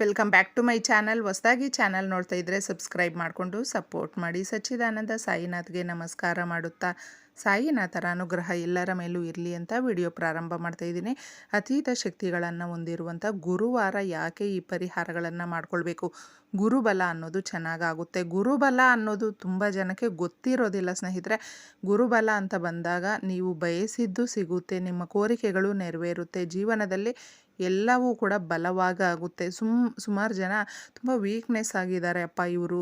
Welcome back to my channel ಹೊಸದಾಗಿ channel ನೋಡ್ತಾ ಇದ್ದರೆ ಸಬ್ಸ್ಕ್ರೈಬ್ ಮಾಡಿಕೊಂಡು ಸಪೋರ್ಟ್ ಮಾಡಿ. ಸಚ್ಚಿದಾನಂದ ಸಾಯಿನಾಥ್ಗೆ ನಮಸ್ಕಾರ ಮಾಡುತ್ತಾ. ಸಾಯಿನಾಥರ ಅನುಗ್ರಹ ಎಲ್ಲರ ಮೇಲೂ ಇರಲಿ ಅಂತ ವಿಡಿಯೋ ಪ್ರಾರಂಭ ಮಾಡ್ತಾ ಇದ್ದೀನಿ. ಅತೀತ ಶಕ್ತಿಗಳನ್ನು ಹೊಂದಿರುವಂಥ ಗುರುವಾರ ಯಾಕೆ ಈ ಪರಿಹಾರಗಳನ್ನು ಮಾಡ್ಕೊಳ್ಬೇಕು? ಗುರುಬಲ ಅನ್ನೋದು ಚೆನ್ನಾಗಾಗುತ್ತೆ. ಗುರುಬಲ ಅನ್ನೋದು ತುಂಬ ಜನಕ್ಕೆ ಗೊತ್ತಿರೋದಿಲ್ಲ ಸ್ನೇಹಿತರೆ. ಗುರುಬಲ ಅಂತ ಬಂದಾಗ ನೀವು ಬಯಸಿದ್ದು ಸಿಗುತ್ತೆ, ನಿಮ್ಮ ಕೋರಿಕೆಗಳು ನೆರವೇರುತ್ತೆ. ಜೀವನದಲ್ಲಿ ಎಲ್ಲವೂ ಕೂಡ ಬಲವಾಗ ಆಗುತ್ತೆ. ಸುಮ್, ಸುಮಾರು ಜನ ತುಂಬ ವೀಕ್ನೆಸ್ ಆಗಿದ್ದಾರೆ. ಅಪ್ಪ, ಇವರು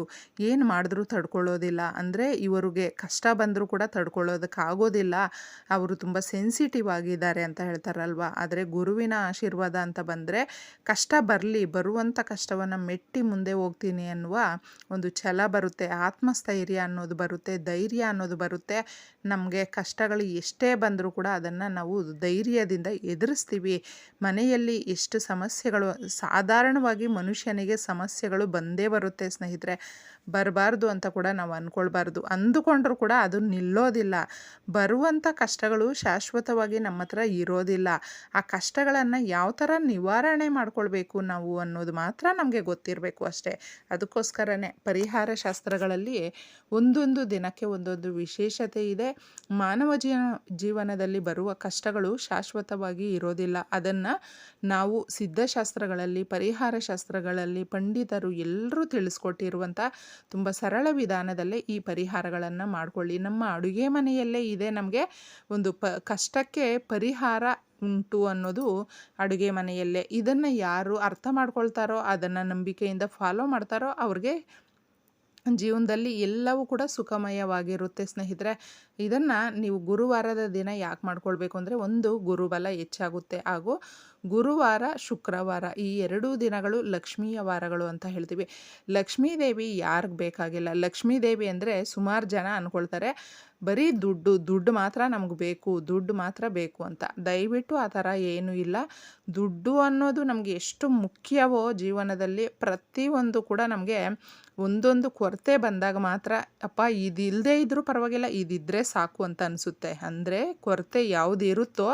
ಏನು ಮಾಡಿದ್ರೂ ತಡ್ಕೊಳ್ಳೋದಿಲ್ಲ. ಅಂದರೆ ಇವರಿಗೆ ಕಷ್ಟ ಬಂದರೂ ಕೂಡ ತಡ್ಕೊಳ್ಳೋದಕ್ಕಾಗೋದಿಲ್ಲ ಅವರು ತುಂಬ ಸೆನ್ಸಿಟಿವ್ ಆಗಿದ್ದಾರೆ ಅಂತ ಹೇಳ್ತಾರಲ್ವ? ಆದರೆ ಗುರುವಿನ ಆಶೀರ್ವಾದ ಅಂತ ಬಂದರೆ ಕಷ್ಟ ಬರಲಿ ಬರುವಂಥ ಕಷ್ಟವನ್ನು ಮೆಟ್ಟಿ ಮುಂದೆ ಹೋಗ್ತೀನಿ ಅನ್ನುವ ಒಂದು ಛಲ ಬರುತ್ತೆ. ಆತ್ಮಸ್ಥೈರ್ಯ ಅನ್ನೋದು ಬರುತ್ತೆ, ಧೈರ್ಯ ಅನ್ನೋದು ಬರುತ್ತೆ. ನಮಗೆ ಕಷ್ಟಗಳು ಎಷ್ಟೇ ಬಂದರೂ ಕೂಡ ಅದನ್ನು ನಾವು ಧೈರ್ಯದಿಂದ ಎದುರಿಸ್ತೀವಿ. ಮನೆಯಲ್ಲಿ ಎಷ್ಟು ಸಮಸ್ಯೆಗಳು, ಸಾಧಾರಣವಾಗಿ ಮನುಷ್ಯನಿಗೆ ಸಮಸ್ಯೆಗಳು ಬಂದೇ ಬರುತ್ತೆ ಸ್ನೇಹಿತರೆ. ಬರಬಾರ್ದು ಅಂತ ಕೂಡ ನಾವು ಅಂದ್ಕೊಳ್ಬಾರ್ದು ಅಂದುಕೊಂಡ್ರೂ ಕೂಡ ಅದು ನಿಲ್ಲೋದಿಲ್ಲ. ಬರುವಂಥ ಕಷ್ಟಗಳು ಶಾಶ್ವತವಾಗಿ ನಮ್ಮ ಹತ್ರ ಇರೋದಿಲ್ಲ. ಆ ಕಷ್ಟಗಳನ್ನು ಯಾವ ಥರ ನಿವಾರಣೆ ಮಾಡ್ಕೊಳ್ಬೇಕು ನಾವು ಅನ್ನೋದು ಮಾತ್ರ ನಮಗೆ ಗೊತ್ತಿರಬೇಕು ಅಷ್ಟೇ. ಅದಕ್ಕೋಸ್ಕರನೇ ಪರಿಹಾರ ಶಾಸ್ತ್ರಗಳಲ್ಲಿ ಒಂದೊಂದು ದಿನಕ್ಕೆ ಒಂದೊಂದು ವಿಶೇಷತೆ ಇದೆ. ಮಾನವ ಜೀವ ಜೀವನದಲ್ಲಿ ಬರುವ ಕಷ್ಟಗಳು ಶಾಶ್ವತವಾಗಿ ಇರೋದಿಲ್ಲ. ಅದನ್ನು ನಾವು ಸಿದ್ಧಶಾಸ್ತ್ರಗಳಲ್ಲಿ ಪರಿಹಾರ ಶಾಸ್ತ್ರಗಳಲ್ಲಿ ಪಂಡಿತರು ಎಲ್ಲರೂ ತಿಳಿಸ್ಕೊಟ್ಟಿರುವಂಥ ತುಂಬ ಸರಳ ವಿಧಾನದಲ್ಲೇ ಈ ಪರಿಹಾರಗಳನ್ನು ಮಾಡಿಕೊಳ್ಳಿ. ನಮ್ಮ ಅಡುಗೆ ಮನೆಯಲ್ಲೇ ಇದೆ ನಮಗೆ ಒಂದು ಪ ಕಷ್ಟಕ್ಕೆ ಪರಿಹಾರ ಉಂಟು ಅನ್ನೋದು ಅಡುಗೆ ಮನೆಯಲ್ಲೇ. ಇದನ್ನು ಯಾರು ಅರ್ಥ ಮಾಡ್ಕೊಳ್ತಾರೋ, ಅದನ್ನು ನಂಬಿಕೆಯಿಂದ ಫಾಲೋ ಮಾಡ್ತಾರೋ ಅವ್ರಿಗೆ ಜೀವನದಲ್ಲಿ ಎಲ್ಲವೂ ಕೂಡ ಸುಖಮಯವಾಗಿರುತ್ತೆ ಸ್ನೇಹಿತರೆ. ಇದನ್ನು ನೀವು ಗುರುವಾರದ ದಿನ ಯಾಕೆ ಮಾಡ್ಕೊಳ್ಬೇಕು ಅಂದರೆ ಒಂದು ಗುರುಬಲ ಹೆಚ್ಚಾಗುತ್ತೆ ಹಾಗೂ ಗುರುವಾರ, ಶುಕ್ರವಾರ ಈ ಎರಡೂ ದಿನಗಳು ಲಕ್ಷ್ಮಿಯ ವಾರಗಳು ಅಂತ ಹೇಳ್ತೀವಿ. ಲಕ್ಷ್ಮೀದೇವಿ ಯಾರಿಗೆ ಬೇಕಾಗಿಲ್ಲ? ಲಕ್ಷ್ಮೀದೇವಿ ಅಂದರೆ ಸುಮಾರು ಜನ ಅಂದ್ಕೊಳ್ತಾರೆ ಬರೀ ದುಡ್ಡು ದುಡ್ಡು ಮಾತ್ರ ನಮಗೆ ಬೇಕು, ದುಡ್ಡು ಮಾತ್ರ ಬೇಕು ಅಂತ. ದಯವಿಟ್ಟು ಆ ಥರ ಏನೂ ಇಲ್ಲ. ದುಡ್ಡು ಅನ್ನೋದು ನಮಗೆ ಎಷ್ಟು ಮುಖ್ಯವೋ ಜೀವನದಲ್ಲಿ ಪ್ರತಿಯೊಂದು ಕೂಡ ನಮಗೆ ಒಂದೊಂದು ಕೊರತೆ ಬಂದಾಗ ಮಾತ್ರ, ಅಪ್ಪ ಇದಿಲ್ಲದೆ ಇದ್ದರೂ ಪರವಾಗಿಲ್ಲ ಇದಿದ್ದರೆ ಸಾಕು ಅಂತ ಅನಿಸುತ್ತೆ. ಅಂದರೆ ಕೊರತೆ ಯಾವುದು ಇರುತ್ತೋ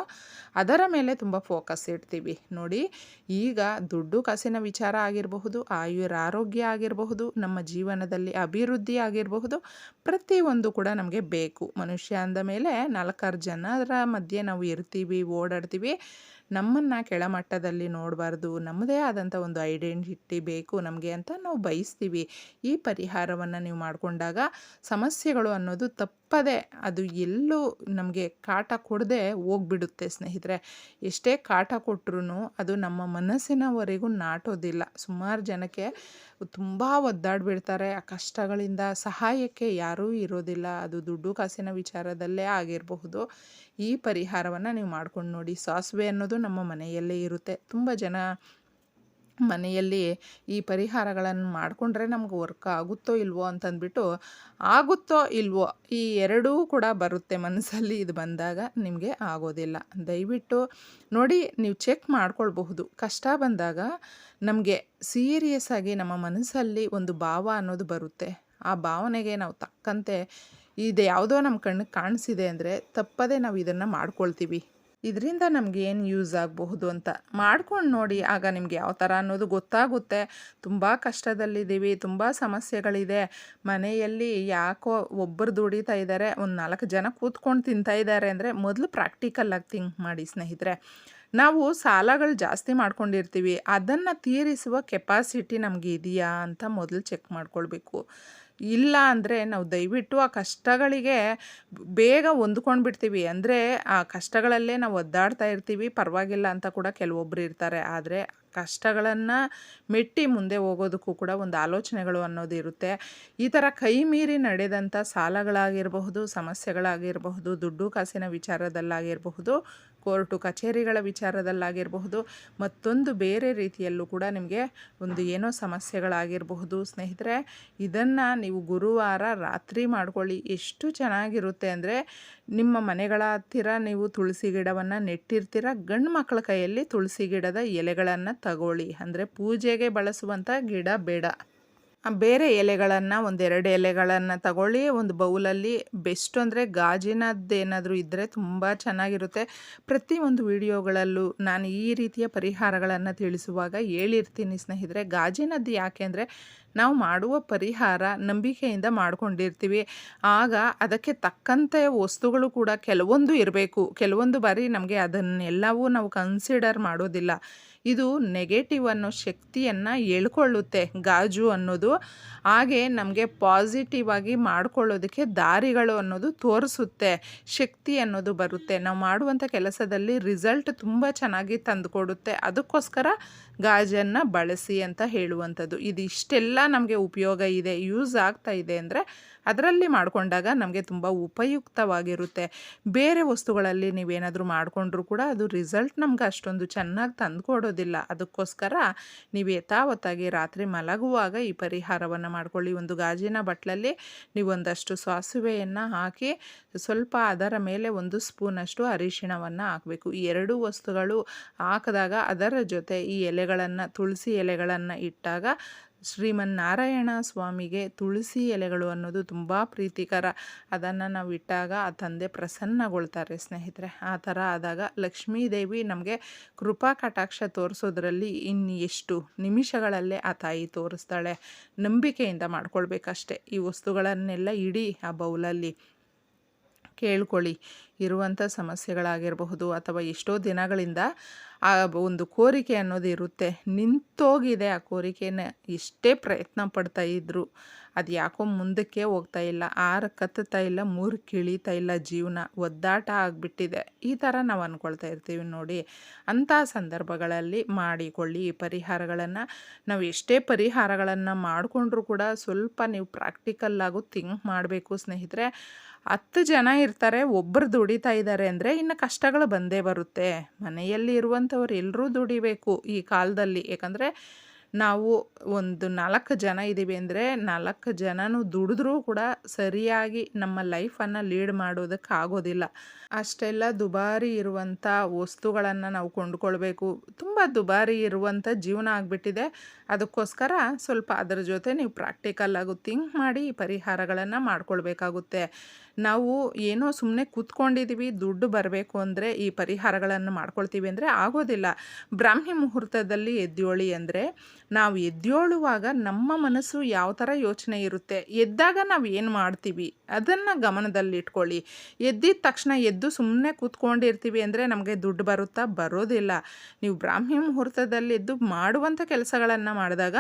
ಅದರ ಮೇಲೆ ತುಂಬ ಫೋಕಸ್ ಇಡ್ತೀವಿ. ನೋಡಿ, ಈಗ ದುಡ್ಡು ಕಾಸಿನ ವಿಚಾರ ಆಗಿರಬಹುದು ಆಯುರ ಆರೋಗ್ಯ ಆಗಿರಬಹುದು, ನಮ್ಮ ಜೀವನದಲ್ಲಿ ಅಭಿವೃದ್ಧಿ ಆಗಿರಬಹುದು, ಪ್ರತಿಯೊಂದು ಕೂಡ ನಮಗೆ ಬೇಕು. ಮನುಷ್ಯ ಅಂದ ಮೇಲೆ ನಾಲ್ಕಾರು ಜನರ ಮಧ್ಯೆ ನಾವು ಇರ್ತೀವಿ, ಓಡಾಡ್ತೀವಿ. ನಮ್ಮನ್ನು ಕೆಳಮಟ್ಟದಲ್ಲಿ ನೋಡಬಾರ್ದು, ನಮ್ಮದೇ ಆದಂಥ ಒಂದು ಐಡೆಂಟಿಟಿ ಬೇಕು ನಮಗೆ ಅಂತ ನಾವು ಬಯಸ್ತೀವಿ. ಈ ಪರಿಹಾರವನ್ನು ನೀವು ಮಾಡಿಕೊಂಡಾಗ ಸಮಸ್ಯೆಗಳು ಅನ್ನೋದು ತಪ್ಪದೆ ಅದು ಎಲ್ಲೂ ನಮಗೆ ಕಾಟ ಕೊಡದೆ ಹೋಗ್ಬಿಡುತ್ತೆ ಸ್ನೇಹಿತರೆ. ಎಷ್ಟೇ ಕಾಟ ಕೊಟ್ಟರು ಅದು ನಮ್ಮ ಮನಸ್ಸಿನವರೆಗೂ ನಾಟೋದಿಲ್ಲ. ಸುಮಾರು ಜನಕ್ಕೆ ತುಂಬ ಒದ್ದಾಡ್ಬಿಡ್ತಾರೆ. ಆ ಕಷ್ಟಗಳಿಂದ ಸಹಾಯಕ್ಕೆ ಯಾರೂ ಇರೋದಿಲ್ಲ. ಅದು ದುಡ್ಡು ಕಾಸಿನ ವಿಚಾರದಲ್ಲೇ ಆಗಿರಬಹುದು. ಈ ಪರಿಹಾರವನ್ನು ನೀವು ಮಾಡ್ಕೊಂಡು ನೋಡಿ. ಸಾಸಿವೆ ಅನ್ನೋದು ನಮ್ಮ ಮನೆಯಲ್ಲೇ ಇರುತ್ತೆ. ತುಂಬ ಜನ ಮನೆಯಲ್ಲಿ ಈ ಪರಿಹಾರಗಳನ್ನು ಮಾಡಿಕೊಂಡ್ರೆ ನಮ್ಗೆ ವರ್ಕ್ ಆಗುತ್ತೋ ಇಲ್ವೋ ಅಂತಂದ್ಬಿಟ್ಟು ಆಗುತ್ತೋ ಇಲ್ವೋ ಈ ಎರಡೂ ಕೂಡ ಬರುತ್ತೆ ಮನಸ್ಸಲ್ಲಿ ಇದು ಬಂದಾಗ ನಿಮಗೆ ಆಗೋದಿಲ್ಲ. ದಯವಿಟ್ಟು ನೋಡಿ ನೀವು ಚೆಕ್ ಮಾಡ್ಕೊಳ್ಬಹುದು. ಕಷ್ಟ ಬಂದಾಗ ನಮಗೆ ಸೀರಿಯಸ್ ಆಗಿ ನಮ್ಮ ಮನಸ್ಸಲ್ಲಿ ಒಂದು ಭಾವ ಅನ್ನೋದು ಬರುತ್ತೆ. ಆ ಭಾವನೆಗೆ ನಾವು ತಕ್ಕಂತೆ ಇದು ಯಾವುದೋ ನಮ್ಮ ಕಣ್ಣಿಗೆ ಕಾಣಿಸಿದೆ ಅಂದರೆ ತಪ್ಪದೇ ನಾವು ಇದನ್ನು ಮಾಡ್ಕೊಳ್ತೀವಿ. ಇದರಿಂದ ನಮಗೆ ಏನು ಯೂಸ್ ಆಗಬಹುದು ಅಂತ ಮಾಡ್ಕೊಂಡು ನೋಡಿ ಆಗ ನಿಮಗೆ ಯಾವ ಥರ ಅನ್ನೋದು ಗೊತ್ತಾಗುತ್ತೆ. ತುಂಬ ಕಷ್ಟದಲ್ಲಿದ್ದೀವಿ, ತುಂಬ ಸಮಸ್ಯೆಗಳಿದೆ. ಮನೆಯಲ್ಲಿ ಯಾಕೋ ಒಬ್ಬರು ದುಡಿತಾ ಇದ್ದಾರೆ ಒಂದು ನಾಲ್ಕು ಜನ ಕೂತ್ಕೊಂಡು ತಿಂತಾ ಇದ್ದಾರೆ ಅಂದರೆ ಮೊದಲು ಪ್ರಾಕ್ಟಿಕಲ್ಲಾಗಿ ಥಿಂಕ್ ಮಾಡಿ ಸ್ನೇಹಿತರೆ. ನಾವು ಸಾಲಗಳು ಜಾಸ್ತಿ ಮಾಡ್ಕೊಂಡಿರ್ತೀವಿ, ಅದನ್ನು ತೀರಿಸುವ ಕೆಪಾಸಿಟಿ ನಮಗೆ ಇದೆಯಾ ಅಂತ ಮೊದಲು ಚೆಕ್ ಮಾಡ್ಕೊಳ್ಬೇಕು. ಇಲ್ಲ ಅಂದರೆ ನಾವು ದಯವಿಟ್ಟು ಆ ಕಷ್ಟಗಳಿಗೆ ಬೇಗ ಹೊಂದ್ಕೊಂಡು ಬಿಡ್ತೀವಿ ಅಂದರೆ ಆ ಕಷ್ಟಗಳಲ್ಲೇ ನಾವು ಒದ್ದಾಡ್ತಾ ಇರ್ತೀವಿ. ಪರವಾಗಿಲ್ಲ ಅಂತ ಕೂಡ ಕೆಲವೊಬ್ಬರು ಇರ್ತಾರೆ. ಆದರೆ ಕಷ್ಟಗಳನ್ನು ಮೆಟ್ಟಿ ಮುಂದೆ ಹೋಗೋದಕ್ಕೂ ಕೂಡ ಒಂದು ಆಲೋಚನೆಗಳು ಅನ್ನೋದು ಇರುತ್ತೆ. ಈ ಥರ ಕೈ ಮೀರಿ ನಡೆದಂಥ ಸಾಲಗಳಾಗಿರಬಹುದು, ಸಮಸ್ಯೆಗಳಾಗಿರಬಹುದು, ದುಡ್ಡು ಕಾಸಿನ ವಿಚಾರದಲ್ಲಾಗಿರಬಹುದು ಕೋರ್ಟು ಕಚೇರಿಗಳ ವಿಚಾರದಲ್ಲಾಗಿರಬಹುದು, ಮತ್ತೊಂದು ಬೇರೆ ರೀತಿಯಲ್ಲೂ ಕೂಡ ನಿಮಗೆ ಒಂದು ಏನೋ ಸಮಸ್ಯೆಗಳಾಗಿರಬಹುದು. ಸ್ನೇಹಿತರೆ, ಇದನ್ನು ನೀವು ಗುರುವಾರ ರಾತ್ರಿ ಮಾಡ್ಕೊಳ್ಳಿ. ಎಷ್ಟು ಚೆನ್ನಾಗಿರುತ್ತೆ ಅಂದರೆ ನಿಮ್ಮ ಮನೆಗಳ ಹತ್ತಿರ ನೀವು ತುಳಸಿ ಗಿಡವನ್ನು ನೆಟ್ಟಿರ್ತೀರ, ಗಂಡು ಮಕ್ಕಳ ಕೈಯಲ್ಲಿ ತುಳಸಿ ಗಿಡದ ಎಲೆಗಳನ್ನು ತಗೊಳ್ಳಿ. ಅಂದರೆ ಪೂಜೆಗೆ ಬಳಸುವಂಥ ಗಿಡ ಬೇಡ. ಬೇರೆ ಎಲೆಗಳನ್ನು, ಒಂದೆರಡು ಎಲೆಗಳನ್ನು ತಗೊಳ್ಳಿ, ಒಂದು ಬೌಲಲ್ಲಿ ಬೆಸ್ಟ್ ಅಂದರೆ ಗಾಜಿನದ್ದೇನಾದರೂ ಇದ್ದರೆ ತುಂಬ ಚೆನ್ನಾಗಿರುತ್ತೆ. ಪ್ರತಿಯೊಂದು ವಿಡಿಯೋಗಳಲ್ಲೂ ನಾನು ಈ ರೀತಿಯ ಪರಿಹಾರಗಳನ್ನು ತಿಳಿಸುವಾಗ ಹೇಳಿರ್ತೀನಿ ಸ್ನೇಹಿತರೆ, ಗಾಜಿನದ್ದು ಯಾಕೆ ಅಂದರೆ ನಾವು ಮಾಡುವ ಪರಿಹಾರ ನಂಬಿಕೆಯಿಂದ ಮಾಡ್ಕೊಂಡಿರ್ತೀವಿ. ಆಗ ಅದಕ್ಕೆ ತಕ್ಕಂತೆ ವಸ್ತುಗಳು ಕೂಡ ಕೆಲವೊಂದು ಇರಬೇಕು. ಕೆಲವೊಂದು ಬಾರಿ ನಮಗೆ ಅದನ್ನೆಲ್ಲವೂ ನಾವು ಕನ್ಸಿಡರ್ ಮಾಡೋದಿಲ್ಲ. ಇದು ನೆಗೆಟಿವ್ ಅನ್ನೋ ಶಕ್ತಿಯನ್ನು ಎಳ್ಕೊಳ್ಳುತ್ತೆ ಗಾಜು ಅನ್ನೋದು. ಹಾಗೆ ನಮಗೆ ಪಾಸಿಟಿವ್ ಆಗಿ ಮಾಡ್ಕೊಳ್ಳೋದಕ್ಕೆ ದಾರಿಗಳು ಅನ್ನೋದು ತೋರಿಸುತ್ತೆ, ಶಕ್ತಿ ಅನ್ನೋದು ಬರುತ್ತೆ. ನಾವು ಮಾಡುವಂಥ ಕೆಲಸದಲ್ಲಿ ರಿಸಲ್ಟ್ ತುಂಬ ಚೆನ್ನಾಗಿ ತಂದುಕೊಡುತ್ತೆ. ಅದಕ್ಕೋಸ್ಕರ ಗಾಜನ್ನು ಬಳಸಿ ಅಂತ ಹೇಳುವಂಥದ್ದು. ಇದು ಇಷ್ಟೆಲ್ಲ ನಮಗೆ ಉಪಯೋಗ ಇದೆ ಯೂಸ್ ಆಗ್ತಾ ಇದೆ ಅಂದರೆ ಅದರಲ್ಲಿ ಮಾಡಿಕೊಂಡಾಗ ನಮಗೆ ತುಂಬ ಉಪಯುಕ್ತವಾಗಿರುತ್ತೆ. ಬೇರೆ ವಸ್ತುಗಳಲ್ಲಿ ನೀವೇನಾದರೂ ಮಾಡಿಕೊಂಡ್ರೂ ಕೂಡ ಅದು ರಿಸಲ್ಟ್ ನಮ್ಗೆ ಅಷ್ಟೊಂದು ಚೆನ್ನಾಗಿ ತಂದುಕೊಡೋದಿಲ್ಲ ಅದಕ್ಕೋಸ್ಕರ ನೀವು ಯಥಾವತ್ತಾಗಿ ರಾತ್ರಿ ಮಲಗುವಾಗ ಈ ಪರಿಹಾರವನ್ನು ಮಾಡಿಕೊಳ್ಳಿ. ಒಂದು ಗಾಜಿನ ಬಟ್ಲಲ್ಲಿ ನೀವು ಒಂದಷ್ಟು ಸಾಸಿವೆಯನ್ನು ಹಾಕಿ, ಸ್ವಲ್ಪ ಅದರ ಮೇಲೆ ಒಂದು ಸ್ಪೂನಷ್ಟು ಅರಿಶಿಣವನ್ನು ಹಾಕಬೇಕು. ಈ ಎರಡೂ ವಸ್ತುಗಳು ಹಾಕಿದಾಗ ಅದರ ಜೊತೆ ಈ ಎಲೆಗಳನ್ನು, ತುಳಸಿ ಎಲೆಗಳನ್ನು ಇಟ್ಟಾಗ ಶ್ರೀಮನ್ನಾರಾಯಣ ಸ್ವಾಮಿಗೆ ತುಳಸಿ ಎಲೆಗಳು ಅನ್ನೋದು ತುಂಬ ಪ್ರೀತಿಕರ. ಅದನ್ನು ನಾವು ಇಟ್ಟಾಗ ಆ ತಂದೆ ಪ್ರಸನ್ನಗೊಳ್ತಾರೆ ಸ್ನೇಹಿತರೆ. ಆ ಥರ ಆದಾಗ ಲಕ್ಷ್ಮೀದೇವಿ ನಮಗೆ ಕೃಪಾ ಕಟಾಕ್ಷ ತೋರಿಸೋದ್ರಲ್ಲಿ ಇನ್ನು ಎಷ್ಟು ನಿಮಿಷಗಳಲ್ಲೇ ಆ ತಾಯಿ ತೋರಿಸ್ತಾಳೆ. ನಂಬಿಕೆಯಿಂದ ಮಾಡ್ಕೊಳ್ಬೇಕಷ್ಟೇ. ಈ ವಸ್ತುಗಳನ್ನೆಲ್ಲ ಇಡೀ, ಆ ಬೌಲಲ್ಲಿ ಕೇಳ್ಕೊಳ್ಳಿ. ಇರುವಂಥ ಸಮಸ್ಯೆಗಳಾಗಿರಬಹುದು ಅಥವಾ ಎಷ್ಟೋ ದಿನಗಳಿಂದ ಆ ಒಂದು ಕೋರಿಕೆ ಅನ್ನೋದು ಇರುತ್ತೆ. ನಿಂತೋಗಿದೆ ಆ ಕೋರಿಕೆನ. ಎಷ್ಟೇ ಪ್ರಯತ್ನ ಪಡ್ತಾ ಇದ್ದರು ಅದು ಯಾಕೋ ಮುಂದಕ್ಕೆ ಹೋಗ್ತಾ ಇಲ್ಲ, ಆರು ಕತ್ತುತ್ತಾ ಇಲ್ಲ, ಮೂರು ಕಿಳಿತಾ ಇಲ್ಲ ಜೀವನ. ಒದ್ದಾಟ ಆಗಿಬಿಟ್ಟಿದೆ. ಈ ಥರ ನಾವು ಅಂದ್ಕೊಳ್ತಾ ಇರ್ತೀವಿ ನೋಡಿ. ಅಂಥ ಸಂದರ್ಭಗಳಲ್ಲಿ ಮಾಡಿಕೊಳ್ಳಿ ಈ ಪರಿಹಾರಗಳನ್ನು. ನಾವು ಎಷ್ಟೇ ಪರಿಹಾರಗಳನ್ನು ಮಾಡಿಕೊಂಡ್ರೂ ಕೂಡ ಸ್ವಲ್ಪ ನೀವು ಪ್ರಾಕ್ಟಿಕಲ್ಲಾಗೂ ಥಿಂಕ್ ಮಾಡಬೇಕು ಸ್ನೇಹಿತರೆ. ಹತ್ತು ಜನ ಇರ್ತಾರೆ ಒಬ್ಬರು ದುಡಿತಾ ಇದ್ದಾರೆ ಅಂದರೆ ಇನ್ನು ಕಷ್ಟಗಳು ಬಂದೇ ಬರುತ್ತೆ. ಮನೆಯಲ್ಲಿ ಇರುವಂಥವ್ರು ಎಲ್ಲರೂ ದುಡಿಬೇಕು ಈ ಕಾಲದಲ್ಲಿ. ಯಾಕಂದರೆ ನಾವು ಒಂದು ನಾಲ್ಕು ಜನ ಇದ್ದೀವಿ ಅಂದರೆ ನಾಲ್ಕು ಜನನೂ ದುಡಿದ್ರೂ ಕೂಡ ಸರಿಯಾಗಿ ನಮ್ಮ ಲೈಫನ್ನು ಲೀಡ್ ಮಾಡೋದಕ್ಕೆ ಆಗೋದಿಲ್ಲ. ಅಷ್ಟೆಲ್ಲ ದುಬಾರಿ ಇರುವಂಥ ವಸ್ತುಗಳನ್ನು ನಾವು ಕೊಂಡ್ಕೊಳ್ಬೇಕು. ತುಂಬ ದುಬಾರಿ ಇರುವಂಥ ಜೀವನ ಆಗಿಬಿಟ್ಟಿದೆ. ಅದಕ್ಕೋಸ್ಕರ ಸ್ವಲ್ಪ ಅದರ ಜೊತೆ ನೀವು ಪ್ರಾಕ್ಟಿಕಲ್ ಆಗು ಥಿಂಕ್ ಮಾಡಿ ಪರಿಹಾರಗಳನ್ನು ಮಾಡ್ಕೊಳ್ಬೇಕಾಗುತ್ತೆ. ನಾವು ಏನೋ ಸುಮ್ಮನೆ ಕೂತ್ಕೊಂಡಿದ್ದೀವಿ ದುಡ್ಡು ಬರಬೇಕು ಅಂದರೆ ಈ ಪರಿಹಾರಗಳನ್ನು ಮಾಡ್ಕೊಳ್ತೀವಿ ಅಂದರೆ ಆಗೋದಿಲ್ಲ. ಬ್ರಾಹ್ಮಿ ಮುಹೂರ್ತದಲ್ಲಿ ಎದ್ದೇಳಿ ಅಂದರೆ ನಾವು ಎದ್ದೇಳುವಾಗ ನಮ್ಮ ಮನಸ್ಸು ಯಾವ ಥರ ಯೋಚನೆ ಇರುತ್ತೆ, ಎದ್ದಾಗ ನಾವು ಏನು ಮಾಡ್ತೀವಿ ಅದನ್ನು ಗಮನದಲ್ಲಿಟ್ಕೊಳ್ಳಿ. ಎದ್ದಿದ ತಕ್ಷಣ ಎದ್ದು ಸುಮ್ಮನೆ ಕೂತ್ಕೊಂಡಿರ್ತೀವಿ ಅಂದರೆ ನಮಗೆ ದುಡ್ಡು ಬರುತ್ತಾ ಬರೋದಿಲ್ಲ. ನೀವು ಬ್ರಾಹ್ಮಿ ಮುಹೂರ್ತದಲ್ಲಿ ಎದ್ದು ಮಾಡುವಂಥ ಕೆಲಸಗಳನ್ನು ಮಾಡಿದಾಗ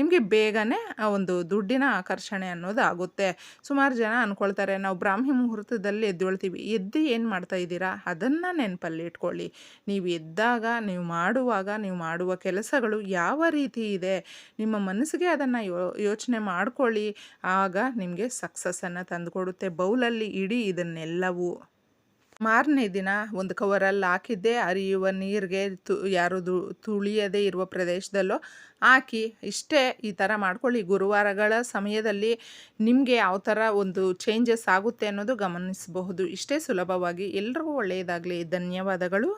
ನಿಮಗೆ ಬೇಗನೆ ಒಂದು ದುಡ್ಡಿನ ಆಕರ್ಷಣೆ ಅನ್ನೋದು ಆಗುತ್ತೆ ಸುಮಾರು ಜನ ಅಂದ್ಕೊಳ್ತಾರೆ ನಾವು ಬ್ರಾಹ್ಮಿ ಮುಹೂರ್ತದಲ್ಲಿ ಎದ್ದೇಳ್ತೀವಿ. ಎದ್ದು ಏನು ಮಾಡ್ತಾ ಇದ್ದೀರಾ? ಅದನ್ನು ನೆನಪಲ್ಲಿ ಇಟ್ಕೊಳ್ಳಿ. ನೀವು ಎದ್ದಾಗ, ನೀವು ಮಾಡುವಾಗ, ನೀವು ಮಾಡುವ ಕೆಲಸಗಳು ಯಾವ ರೀತಿ ಇದೆ? ನಿಮ್ಮ ಮನಸ್ಸಿಗೆ ಅದನ್ನು ಯೋಚನೆ ಮಾಡ್ಕೊಳ್ಳಿ. ಆಗ ನಿಮಗೆ ಸಕ್ಸಸ್ಸನ್ನು ತಂದುಕೊಡುತ್ತೆ. ಬೌಲಲ್ಲಿ ಇಡೀ ಇದನ್ನೆಲ್ಲವೂ. ಮಾರನೇ ದಿನ ಒಂದು ಕವರಲ್ಲಿ ಹಾಕಿದ್ದೆ ಅರಿಯುವ ನೀರಿಗೆ ತು, ಯಾರು ತುಳಿಯದೇ ಇರುವ ಪ್ರದೇಶದಲ್ಲೋ ಹಾಕಿ, ಇಷ್ಟೇ ಈ ಥರ ಮಾಡ್ಕೊಳ್ಳಿ. ಗುರುವಾರಗಳ ಸಮಯದಲ್ಲಿ ನಿಮಗೆ ಯಾವ ಥರ ಒಂದು ಚೇಂಜಸ್ ಆಗುತ್ತೆ ಅನ್ನೋದು ಗಮನಿಸಬಹುದು. ಇಷ್ಟೇ ಸುಲಭವಾಗಿ. ಎಲ್ರಿಗೂ ಒಳ್ಳೆಯದಾಗಲಿ. ಧನ್ಯವಾದಗಳು.